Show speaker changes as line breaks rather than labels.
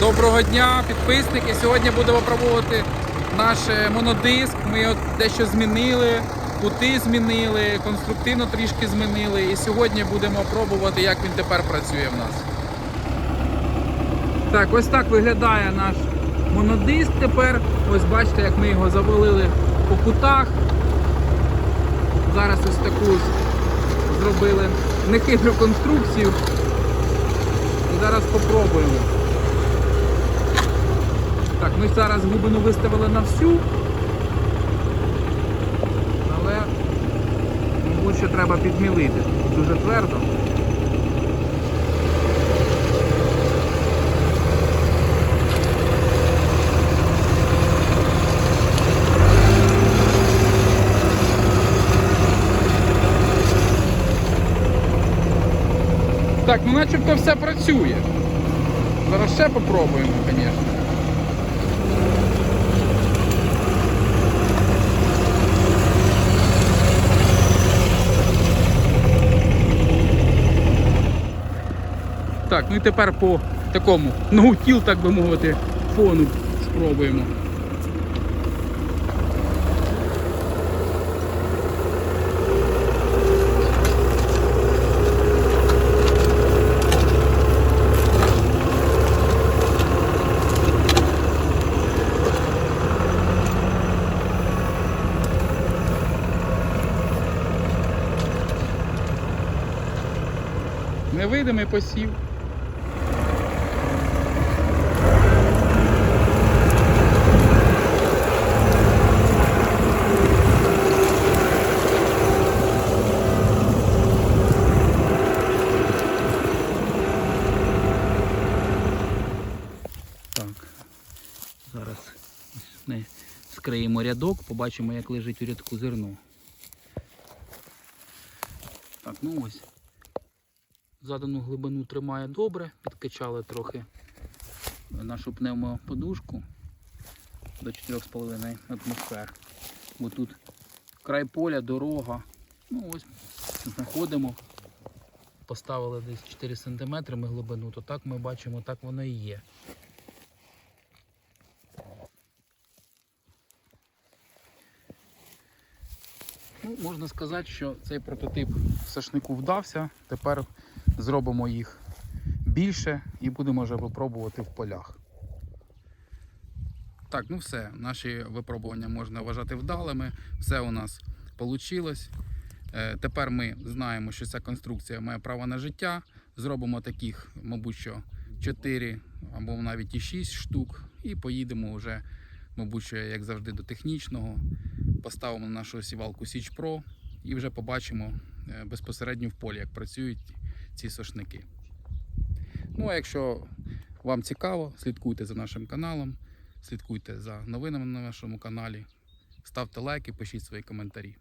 Доброго дня, підписники. Сьогодні будемо пробувати наш е, монодиск. Ми от дещо змінили, кути змінили, конструктивно трішки змінили. І сьогодні будемо пробувати, як він тепер працює в нас. Так, ось так виглядає наш монодиск тепер. Ось бачите, як ми його завалили по кутах. Зараз ось таку зробили нехитру конструкцію. І зараз попробуємо. Ми зараз глибину виставили на всю. Але, мабуть, що треба підмілити. Дуже твердо. Так, ну начебто все працює. Зараз ще попробуємо, звісно. Так, ну і тепер по такому ноутіл, так би мовити, фону спробуємо. Невидимий посів. Так, зараз ми скриємо рядок, побачимо, як лежить у рядку зерно. Так, ну ось. Задану глибину тримає добре, підкачали трохи нашу пневмоподушку до 4,5 атмосфер. Бо тут край поля, дорога. Ну ось знаходимо. Поставили десь 4 см ми глибину, то так ми бачимо, так воно і є. Ну, можна сказати, що цей прототип сашнику вдався. Тепер зробимо їх більше і будемо вже випробувати в полях. Так, ну все, наші випробування можна вважати вдалими. Все у нас вийшло. Тепер ми знаємо, що ця конструкція має право на життя. Зробимо таких, мабуть, що 4 або навіть і 6 штук. І поїдемо вже, мабуть, що, як завжди, до технічного. Поставимо на нашу сівалку Січ Pro і вже побачимо е, безпосередньо в полі, як працюють ці сошники. Ну а якщо вам цікаво, слідкуйте за нашим каналом, слідкуйте за новинами на нашому каналі, ставте лайки, пишіть свої коментарі.